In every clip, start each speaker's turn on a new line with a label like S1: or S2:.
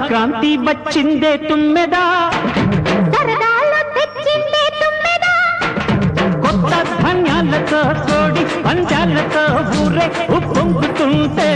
S1: సంక్రాంతి వచ్చిందే తుమ్మెదా? కొత్త ధాన్యాలతో కోడి పంచాలతో ఊరే ఉప్పొంగుతుంటే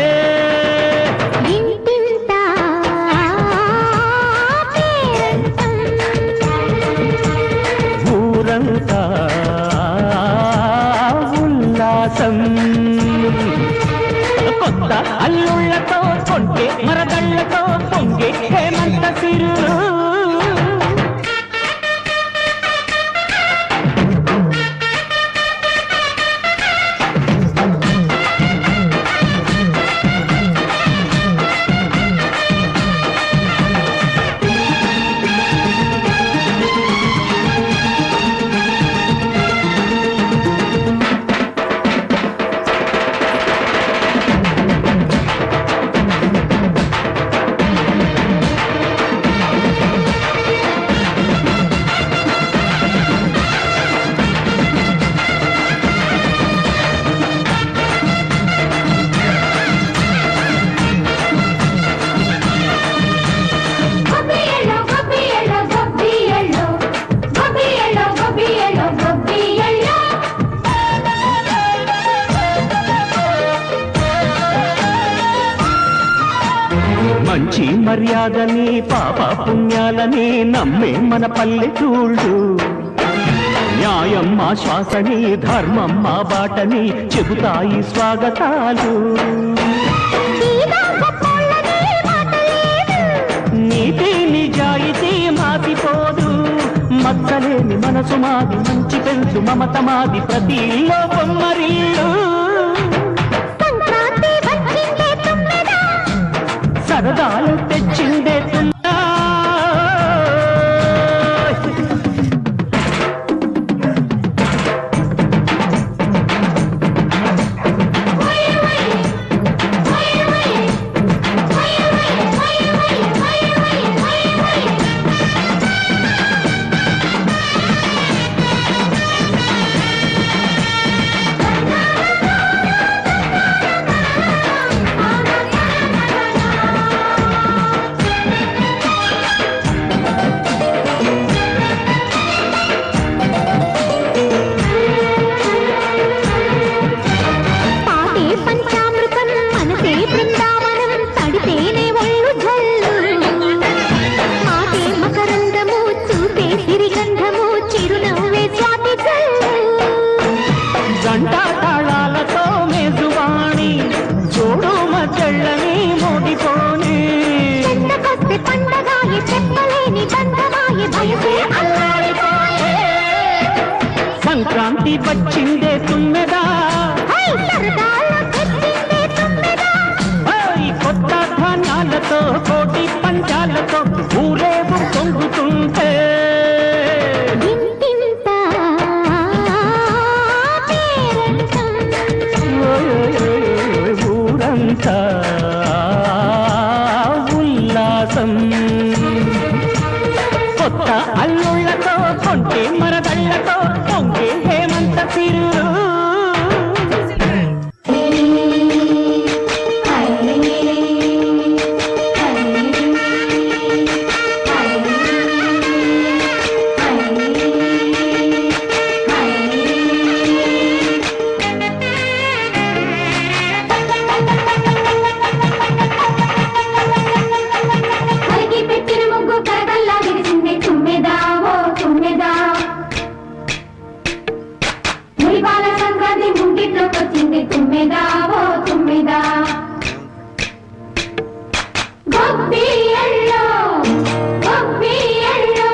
S1: మంచి మర్యాదని పాప పుణ్యాలని నమ్మే మన పల్లెటూళ్ళు న్యాయం మా శ్వాసని ధర్మం మా బాటని చెబుతాయి స్వాగతాలు. నీతి నిజాయితీ మాసిపోదు మచ్చలేని మనసు మాది మంచి పెంచు మమత మాది. ప్రతి ఇల్లో బొమ్మరిల్లు సరదాలు కొంటే
S2: తుమ్మెదా ఓ తుమ్మెదా. గొబ్బియల్లో, గొబ్బియల్లో,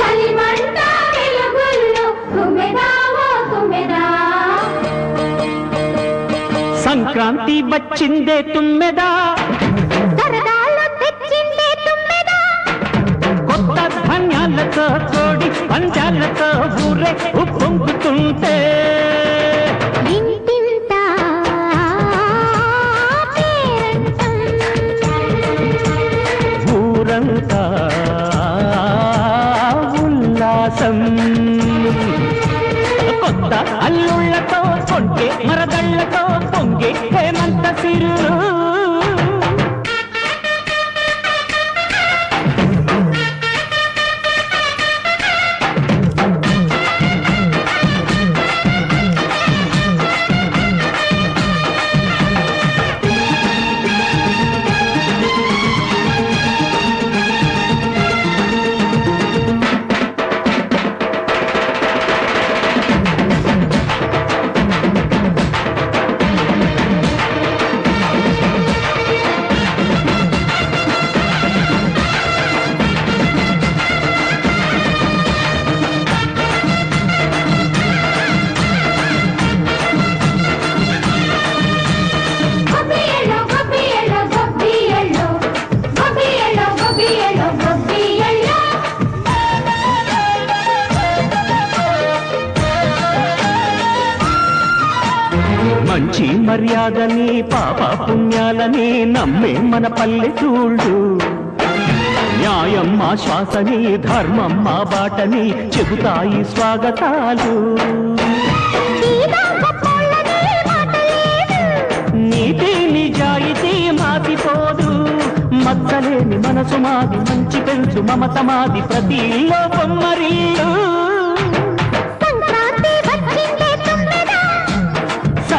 S2: చలిమంట వెలుగుల్లో, తుమ్మెదా ఓ తుమ్మెదా.
S1: సంక్రాంతి వచ్చిందే తుమ్మెదా.
S2: సరదాలో తెచ్చిందే తుమ్మెదా.
S1: కొత్త ధాన్యాలతో కోడి పంచాలతో ఊరే ఉప్పొంగుతుంటే. కొత్త అల్లుళ్ళతో కొంటే మరదళ్ళతో పొంగే హేమంత సిరులు మర్యాదని పాప పుణ్యాలని నమ్మే మన పల్లె చూడు. న్యాయం మా శ్వాసని ధర్మం మా బాటని చెబుతాయి స్వాగతాలు. నీతి నిజాయితీ మాసిపోదు మచ్చలేని మనసు మాది మంచి పెంచు మమత మాది ప్రతి లోపం బొమ్మరిల్లు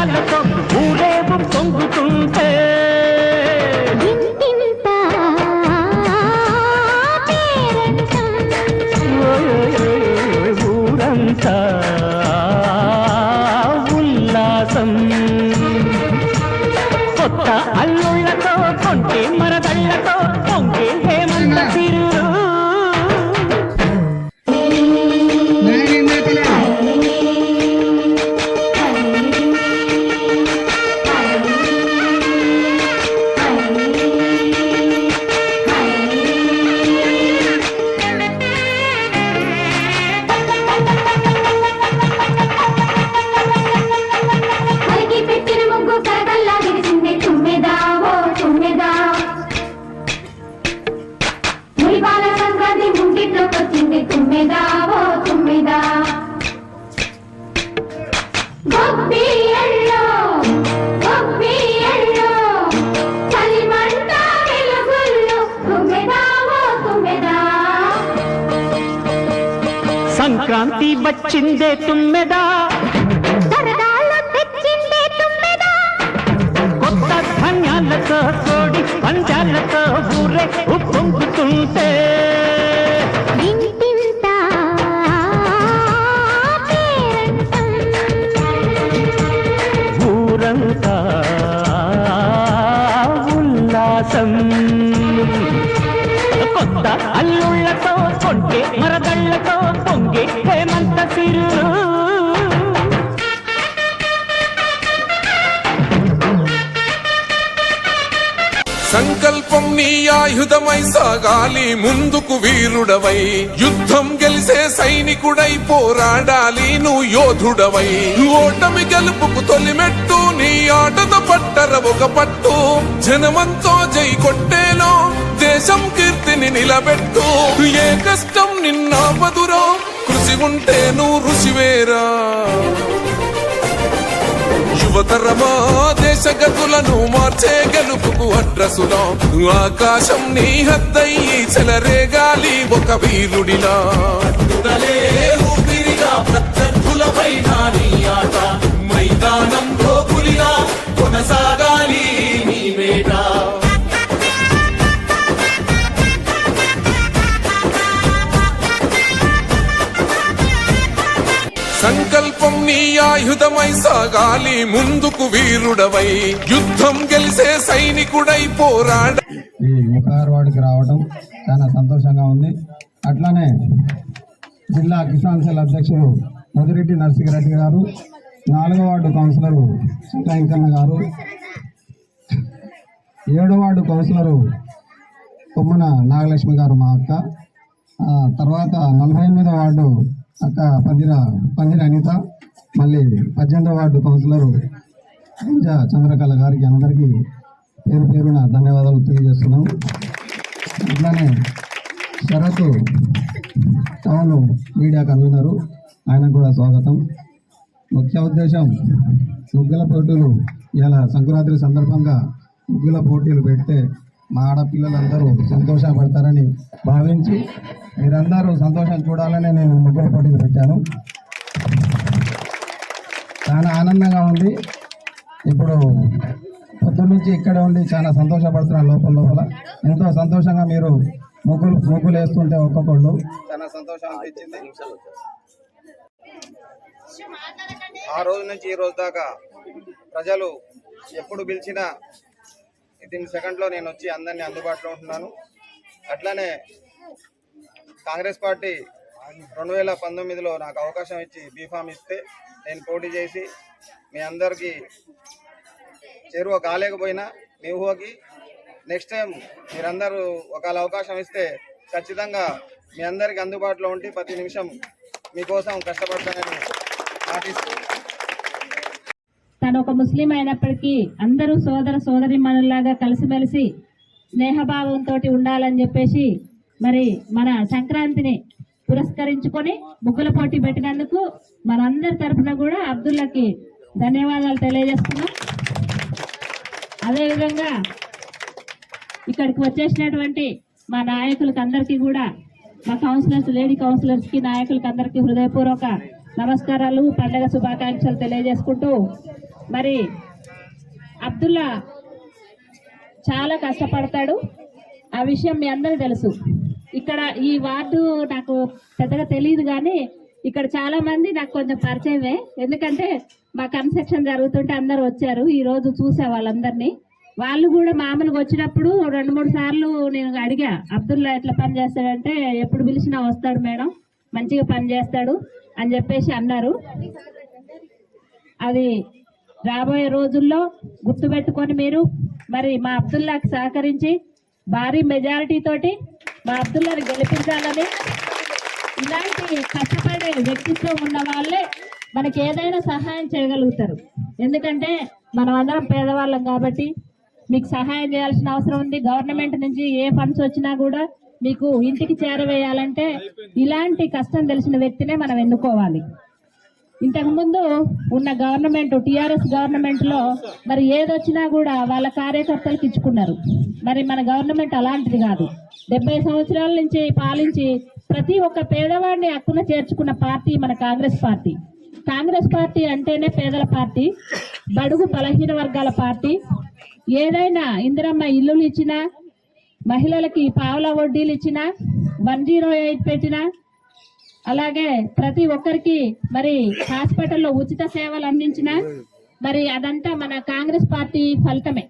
S1: పంచాలతో ఊరేగు కొంటే మరదళ్ళతో పొంగే హేమంత సిరు.
S3: సంకల్పం నీ ఆయుధమై సాగాలి ముందుకు వీరుడవై. యుద్ధం గెలిసే సైనికుడై పోరాడాలి నువ్వు యోధుడవై. ఓటమి గెలుపుకు తొలిమెట్టు నీ ఆటతో పట్టర ఒక పట్టు. జనమంతో జై కొట్టే దేశం కీర్తిని నిలబెట్టు. ఏ కష్టం నిన్న బదురా కృషి ఉంటే నువ్వు రుచివేరా యువతరమా దేశ గతులను మార్చే గెలుపుకు అడ్రసులా. ఆకాశం నీ హద్దయ్యి చెలరేగాలి ఒక వీరుడిలా.
S4: ఊపిరిగా ప్రత్యర్థులపైన నీ ఆట. మైదానంలో పులిగా కొనసాగాలి నీ వేట
S3: సంకల్పం నీ ఆయుధమై సాగాలి ముందుకు వీరుడవై. యుద్ధం గెలిసే సైనికుడై పోరాడ
S5: ఈ ముప్పై రావడం చాలా సంతోషంగా ఉంది. అట్లానే జిల్లా కిసాన్ సెల్ అధ్యక్షుడు మధురెడ్డి నరసింహారెడ్డి గారు నాలుగో వార్డు కౌన్సిలరు వెంకన్న గారు ఏడో వార్డు కౌన్సిలరు కొమ్మన నాగలక్ష్మి గారు మా అక్క తర్వాత నలభై ఎనిమిదో వార్డు అక్క పందిర పందిర అనిత మళ్ళీ పద్దెనిమిదవ వార్డు కౌన్సిలర్ గుంజా చంద్రకళ గారికి అందరికీ పేరు పేరున ధన్యవాదాలు తెలియజేస్తున్నాం. అట్లానే శరత్ టౌన్ మీడియా కన్వీనరు ఆయనకు కూడా స్వాగతం. ముఖ్య ఉద్దేశం ముగ్గుల పోటీలు ఇలా సంక్రాంతి సందర్భంగా ముగ్గుల పోటీలు పెడితే మా ఆడపిల్లలందరూ సంతోషపడతారని భావించి మీరందరూ సంతోషం చూడాలని నేను ముగ్గుల పోటీలు పెట్టాను. చాలా ఆనందంగా ఉంది. ఇప్పుడు పొద్దున్న నుంచి ఇక్కడే ఉండి చాలా సంతోషపడుతున్నాను లోపల లోపల. ఎంతో సంతోషంగా మీరు ముగ్గులు ముగ్గులు వేస్తుంటే ఒక్కొక్కళ్ళు. చాలా సంతోషం అనిపించింది. ఆ రోజు నుంచి ఈ రోజు దాకా ప్రజలు ఎప్పుడు పిలిచినా వితిన్ సెకండ్లో నేను వచ్చి అందరినీ అందుబాటులో ఉంటున్నాను. అట్లానే కాంగ్రెస్ పార్టీ రెండు వేల పంతొమ్మిదిలో నాకు అవకాశం ఇచ్చి బీఫామ్ ఇస్తే నేను పోటీ చేసి మీ అందరికీ చేరువ కాలేకపోయినా మీ ఊహకి నెక్స్ట్ టైం మీరందరూ ఒకవేళ అవకాశం ఇస్తే ఖచ్చితంగా మీ అందరికీ అందుబాటులో ఉండి ప్రతి నిమిషం మీకోసం కష్టపడతానని మాటిస్తూ
S6: తను ఒక ముస్లిం అయినప్పటికీ అందరూ సోదర సోదరి మనుల్లాగా కలిసిమెలిసి స్నేహభావంతో ఉండాలని చెప్పేసి మరి మన సంక్రాంతిని పురస్కరించుకొని ముగ్గుల పోటీ పెట్టినందుకు మనందరి తరఫున కూడా అబ్దుల్లాకి ధన్యవాదాలు తెలియజేస్తున్నాం. అదేవిధంగా ఇక్కడికి వచ్చేసినటువంటి మా నాయకులకు అందరికీ కూడా మా కౌన్సిలర్స్ లేడీ కౌన్సిలర్స్కి నాయకులకు అందరికీ హృదయపూర్వక నమస్కారాలు పండగ శుభాకాంక్షలు తెలియజేసుకుంటూ మరి అబ్దుల్లా చాలా కష్టపడతాడు. ఆ విషయం మీ అందరూ తెలుసు. ఇక్కడ ఈ వార్డు నాకు పెద్దగా తెలియదు కానీ ఇక్కడ చాలా మంది నాకు కొంచెం పరిచయమే. ఎందుకంటే మా కన్స్ట్రక్షన్ జరుగుతుంటే అందరు వచ్చారు. ఈ రోజు వాళ్ళందరినీ. వాళ్ళు కూడా మామూలుగా వచ్చినప్పుడు రెండు మూడు సార్లు నేను అడిగా అబ్దుల్లా ఎట్లా పని చేస్తాడంటే ఎప్పుడు పిలిచినా వస్తాడు మేడం మంచిగా పని చేస్తాడు అని చెప్పేసి అన్నారు. అది రాబోయే రోజుల్లో గుర్తుపెట్టుకొని మీరు మరి మా అబ్దుల్లాకి సహకరించి భారీ మెజారిటీ తోటి మా అబ్దుల్లాని గెలిపించాలని ఇలాంటి కష్టపడే వ్యక్తిత్వం ఉన్న వాళ్ళే మనకి ఏదైనా సహాయం చేయగలుగుతారు. ఎందుకంటే మనం అందరం పేదవాళ్ళం కాబట్టి మీకు సహాయం చేయాల్సిన అవసరం ఉంది. గవర్నమెంట్ నుంచి ఏ ఫండ్స్ వచ్చినా కూడా మీకు ఇంటికి చేరవేయాలంటే ఇలాంటి కష్టం తెలిసిన వ్యక్తినే మనం ఎన్నుకోవాలి. ఇంతకుముందు ఉన్న గవర్నమెంట్ టీఆర్ఎస్ గవర్నమెంట్లో మరి ఏదొచ్చినా కూడా వాళ్ళ కార్యకర్తలకు ఇచ్చుకున్నారు. మరి మన గవర్నమెంట్ అలాంటిది కాదు. డెబ్బై సంవత్సరాల నుంచి పాలించి ప్రతి ఒక్క పేదవాడిని హక్కున చేర్చుకున్న పార్టీ మన కాంగ్రెస్ పార్టీ. కాంగ్రెస్ పార్టీ అంటేనే పేదల పార్టీ బడుగు బలహీన వర్గాల పార్టీ. ఏదైనా ఇందిరమ్మ ఇల్లులు ఇచ్చినా మహిళలకి పావుల వడ్డీలు ఇచ్చినా వన్ జీరో ఎయిట్ పెట్టినా అలాగే ప్రతి ఒక్కరికి మరి హాస్పిటల్లో ఉచిత సేవలు అందించిన మరి అదంతా మన కాంగ్రెస్ పార్టీ ఫలితమే.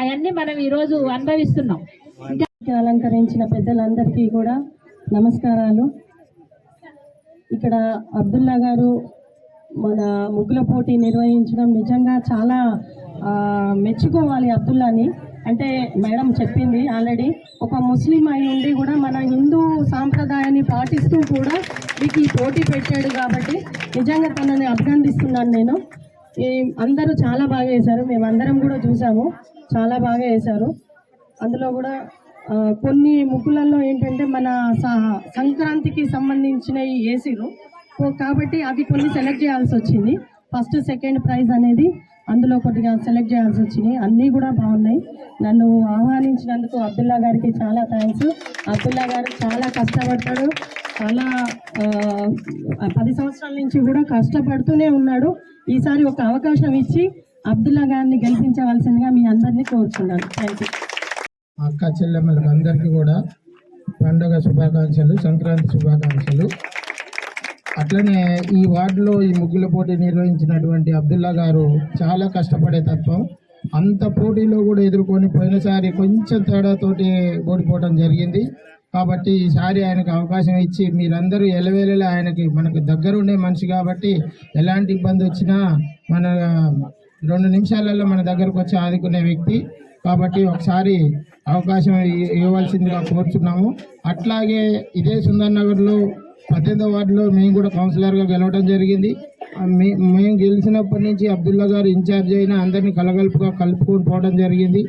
S6: అవన్నీ మనం ఈ రోజు అనుభవిస్తున్నాం. అలంకరించిన పెద్దలందరికీ కూడా నమస్కారాలు. ఇక్కడ అబ్దుల్లా గారు మన ముగ్గుల పోటీ నిర్వహించడం నిజంగా చాలా మెచ్చుకోవాలి అబ్దుల్లాని. అంటే మేడం చెప్పింది ఆల్రెడీ ఒక ముస్లిం అయి ఉండి కూడా మన హిందూ సాంప్రదాయాన్ని పాటిస్తూ కూడా మీకు ఈ పోటీ పెట్టాడు కాబట్టి నిజంగా తనని అభినందిస్తున్నాను నేను. అందరూ చాలా బాగా వేశారు. మేమందరం కూడా చూసాము చాలా బాగా వేశారు. అందులో కూడా కొన్ని ముగ్గులలో ఏంటంటే మన స- సంక్రాంతికి సంబంధించినవి వేసిరు కాబట్టి అవి కొన్ని సెలెక్ట్ చేయాల్సి వచ్చింది. ఫస్ట్ సెకండ్ ప్రైజ్ అనేది అందులో కొద్దిగా సెలెక్ట్ చేయాల్సి వచ్చింది. అన్నీ కూడా బాగున్నాయి. నన్ను ఆహ్వానించినందుకు అబ్దుల్లా గారికి చాలా థ్యాంక్స్ అబ్దుల్లా గారు చాలా కష్టపడతాడు చాలా పది సంవత్సరాల నుంచి కూడా కష్టపడుతూనే ఉన్నాడు. ఈసారి ఒక అవకాశం ఇచ్చి అబ్దుల్లా గారిని గెలిపించవలసిందిగా మీ అందరినీ కోరుచున్నాను. థ్యాంక్ యూ
S5: అక్క చెల్లెమ్మలకు అందరికీ కూడా పండుగ శుభాకాంక్షలు సంక్రాంతి శుభాకాంక్షలు. అట్లనే ఈ వార్డులో ఈ ముగ్గుల పోటీ నిర్వహించినటువంటి అబ్దుల్లా గారు చాలా కష్టపడే తత్వం. అంత పోటీలో కూడా ఎదుర్కొని పోయినసారి కొంచెం తేడాతోటి ఓడిపోవడం జరిగింది. కాబట్టి ఈసారి ఆయనకు అవకాశం ఇచ్చి మీరందరూ ఎలవేళలా ఆయనకి మనకు దగ్గరుండే మనిషి కాబట్టి ఎలాంటి ఇబ్బంది వచ్చినా మన రెండు నిమిషాలలో మన దగ్గరకు వచ్చి ఆదుకునే వ్యక్తి. కాబట్టి ఒకసారి అవకాశం ఇవ్వవలసిందిగా కోరుచున్నాము. అట్లాగే ఇదే సుందర్ నగర్లో పద్దెనిమిదో వార్డులో మేము కూడా కౌన్సిలర్గా గెలవడం జరిగింది.
S7: మేము గెలిచినప్పటి నుంచి అబ్దుల్లా గారు ఇన్ఛార్జ్ అయినా అందరినీ కలగలుపుగా కలుపుకొని పోవడం జరిగింది.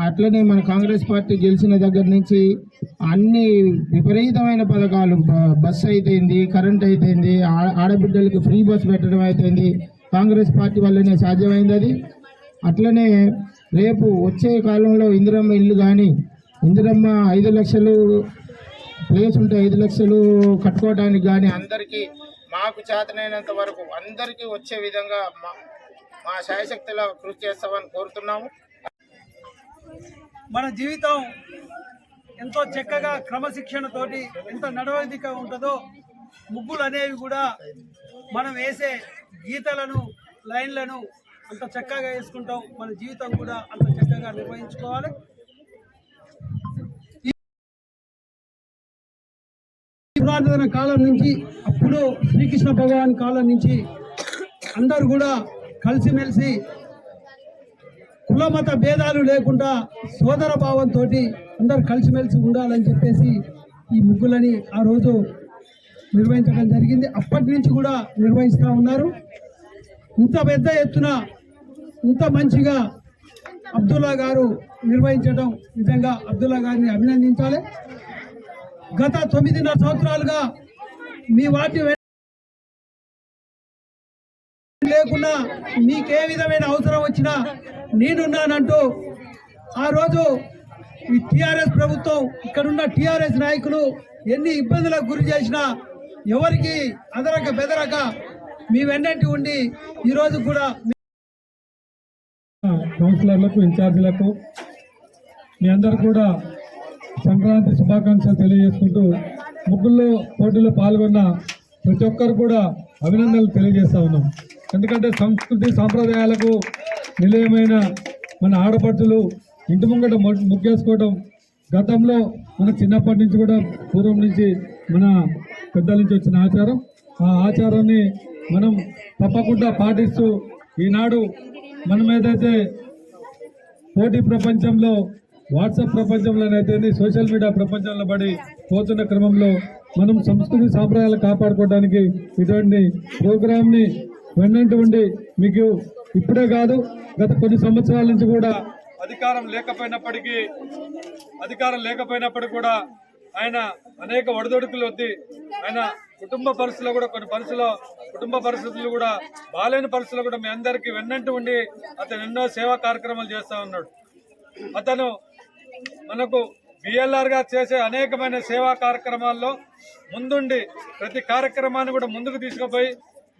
S7: అట్లనే మన కాంగ్రెస్ పార్టీ గెలిచిన దగ్గర నుంచి అన్ని విపరీతమైన పథకాలు బస్సు బస్ అయితేంది కరెంట్ అయితేంది ఆ- ఫ్రీ బస్ పెట్టడం అయితేంది కాంగ్రెస్ పార్టీ వల్లనే సాధ్యమైంది అది. అట్లనే రేపు వచ్చే కాలంలో ఇందిరమ్మ ఇల్లు కానీ ఇందిరమ్మ ఐదు లక్షలు ప్లేస్ ఉంటే ఐదు లక్షలు కట్టుకోవడానికి కానీ అందరికీ మాకు చేతనైనంత వరకు అందరికీ వచ్చే విధంగా మా మా శాయశక్తిలో కృషి చేస్తామని కోరుతున్నాము.
S8: మన జీవితం ఎంతో చక్కగా క్రమశిక్షణతోటి ఎంత నడవడిక ఉంటుందో ముగ్గులు అనేవి కూడా మనం వేసే గీతలను లైన్లను అంత చక్కగా వేసుకుంటాం. మన జీవితం కూడా అంత చక్కగా నిర్వహించుకోవాలి. పురాతన కాలం నుంచి అప్పుడు శ్రీకృష్ణ భగవాన్ కాలం నుంచి అందరూ కూడా కలిసిమెలిసి కులమత భేదాలు లేకుండా సోదర భావంతో అందరు కలిసిమెలిసి ఉండాలని చెప్పేసి ఈ ముగ్గులని ఆ రోజు నిర్వహించడం జరిగింది. అప్పటి నుంచి కూడా నిర్వహిస్తూ ఉన్నారు. ఇంత పెద్ద ఎత్తున ఇంత మంచిగా అబ్దుల్లా గారు నిర్వహించడం నిజంగా అబ్దుల్లా గారిని అభినందించాలి. గత తొమ్మిదిన్నర సంవత్సరాలుగా మీ వాటి లేకున్నా మీకే విధమైన అవసరం వచ్చినా నేనున్నానంటూ ఆ రోజు ఈ టిఆర్ఎస్ ప్రభుత్వం ఇక్కడున్న టీఆర్ఎస్ నాయకులు ఎన్ని ఇబ్బందులకు గురి చేసినా ఎవరికి అదరక బెదరక మీ వెన్నంటి ఉండి ఈరోజు కూడా కౌన్సిలర్లకు ఇన్ఛార్జీలకు మీ అందరు కూడా సంక్రాంతి శుభాకాంక్షలు తెలియజేసుకుంటూ ముగ్గుల్లో పోటీలో పాల్గొన్న ప్రతి ఒక్కరు కూడా అభినందనలు తెలియజేస్తా ఉన్నాం. ఎందుకంటే సంస్కృతి సాంప్రదాయాలకు నిలయమైన మన ఆడపడుచులు ఇంటి ముంగట ముగ్గేసుకోవడం గతంలో మన చిన్నప్పటి నుంచి కూడా పూర్వం నుంచి మన పెద్దల నుంచి వచ్చిన ఆచారం. ఆ ఆచారాన్ని మనం తప్పకుండా పాటిస్తూ ఈనాడు మనం ఏదైతే పోటీ ప్రపంచంలో వాట్సాప్ ప్రపంచంలోనైతే సోషల్ మీడియా ప్రపంచంలో పడి పోతున్న క్రమంలో మనం సంస్కృతి సాంప్రదాయాలు కాపాడుకోవడానికి ఇటువంటి ప్రోగ్రామ్ని వెన్నంటి ఉండి మీకు ఇప్పుడే కాదు గత కొన్ని సంవత్సరాల నుంచి కూడా అధికారం లేకపోయినప్పటికీ అధికారం లేకపోయినప్పటికీ కూడా ఆయన అనేక ఒడిదొడుకులు వద్ది ఆయన కుటుంబ పరిస్థితుల్లో కూడా కొన్ని పరిస్థితుల్లో కుటుంబ పరిస్థితులు కూడా బాలేని పరిస్థితుల్లో కూడా మీ అందరికీ వెన్నంటి ఉండి అతను ఎన్నో సేవా కార్యక్రమాలు చేస్తూ ఉన్నాడు. అతను మనకు బిఎల్ఆర్గా చేసే అనేకమైన సేవా కార్యక్రమాల్లో ముందుండి ప్రతి కార్యక్రమాన్ని కూడా ముందుకు తీసుకుపోయి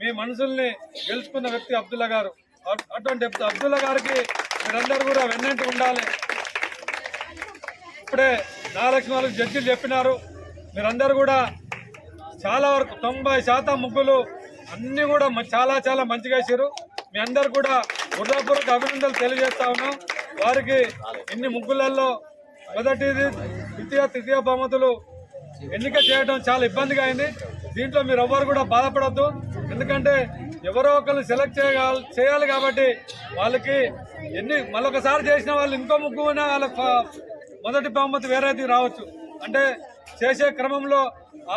S8: మీ మనసుల్ని గెలుచుకున్న వ్యక్తి అబ్దుల్లా గారు. అటువంటి అబ్దుల్లా గారికి మీరందరూ కూడా వెన్నంటి ఉండాలి. ఇప్పుడే నాలుగు నాలుగు జడ్జిలు చెప్పినారు. మీరందరూ కూడా చాలా వరకు తొంభై శాతం ముగ్గులు అన్నీ కూడా చాలా చాలా మంచిగా వేసారు మీ అందరు కూడా హృదయపూర్వక అభినందనలు తెలియజేస్తా ఉన్నాం. వారికి ఇన్ని ముగ్గులలో మొదటిది ద్వితీయ తృతీయ బహుమతులు ఎన్నిక చేయడం చాలా ఇబ్బందిగా అయింది. దీంట్లో మీరు ఎవ్వరు కూడా బాధపడద్దు. ఎందుకంటే ఎవరో ఒకరు సెలెక్ట్ చేయాలి చేయాలి కాబట్టి వాళ్ళకి ఎన్ని మళ్ళొకసారి చేసిన వాళ్ళు ఇంకో ముగ్గు వాళ్ళ మొదటి బహుమతి వేరేది రావచ్చు. అంటే చేసే క్రమంలో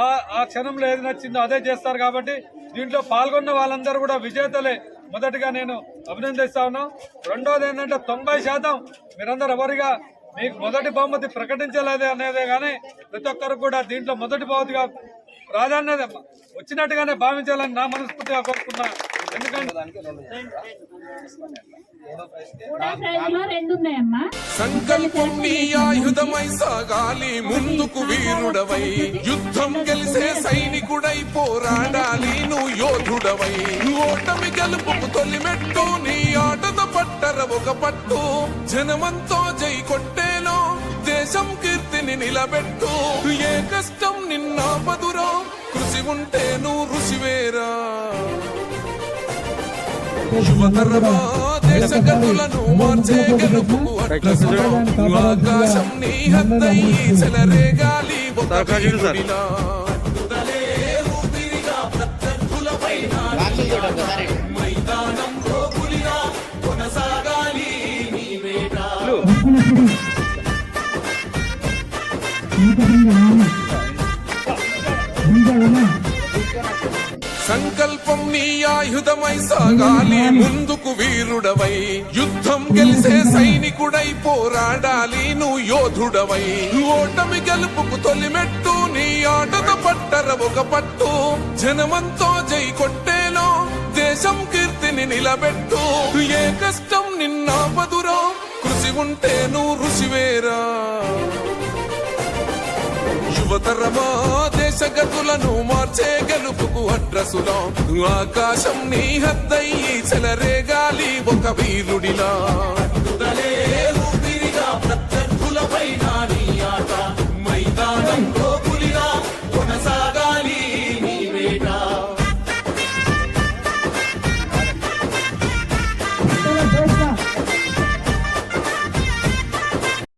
S8: ఆ ఆ క్షణంలో ఏది నచ్చిందో అదే చేస్తారు కాబట్టి దీంట్లో పాల్గొన్న వాళ్ళందరూ కూడా విజేతలే. మొదటిగా నేను అభినందిస్తా ఉన్నాం. రెండోది ఏంటంటే తొంభై శాతం మీరందరూ ఎవరిగా మీకు మొదటి బహుమతి ప్రకటించలేదే అనేదే కానీ ప్రతి ఒక్కరు కూడా దీంట్లో మొదటి బహుమతిగా ప్రాధాన్యత వచ్చినట్టుగానే భావించాలని నా మనస్ఫూర్తిగా కోరుకున్నా.
S3: సంకల్పం నీ ఆయుధమై సాగాలి ముందుకు వీరుడవై. యుద్ధం గెలిసే సైనికుడై పోరాడాలి నువ్వు యోధుడవై. ఓటమి గెలుపుకు తొలిమెట్టు నీ ఆటద పట్టర ఒక పట్టు. జనమంతో జై కొట్టేలో దేశం కీర్తిని నిలబెట్టు. ఏ కష్టం నిన్నాపదురో కృషి ఉంటే నువ్వు దేశ గతులను మార్చే. ఆకాశం నీ హద్దయి చెలరేగాలి ఒక సంకల్పం నీ ఆయుధమై సాగాలి. ముందుకు వీరుడవై. యుద్ధం గెలిసే సైనికుడై పోరాడాలి. నువ్వు యోధుడవై. ఓటమి గెలుపుకు తొలిమెట్టు నీ ఆటద పట్టర ఒక పట్టు. జనమంతో జై కొట్టేలో దేశం కీర్తిని నిలబెట్టు. ఏ కష్టం నిన్నాపదురో కృషి ఉంటే నువ్వు రుచివేరా యువతరమా దేశ మార్చే గెలుపుకు అడ్రసులో. ఆకాశం నీ హద్దయ్యి చెలరేగాలి ఒక వీరుడిలా.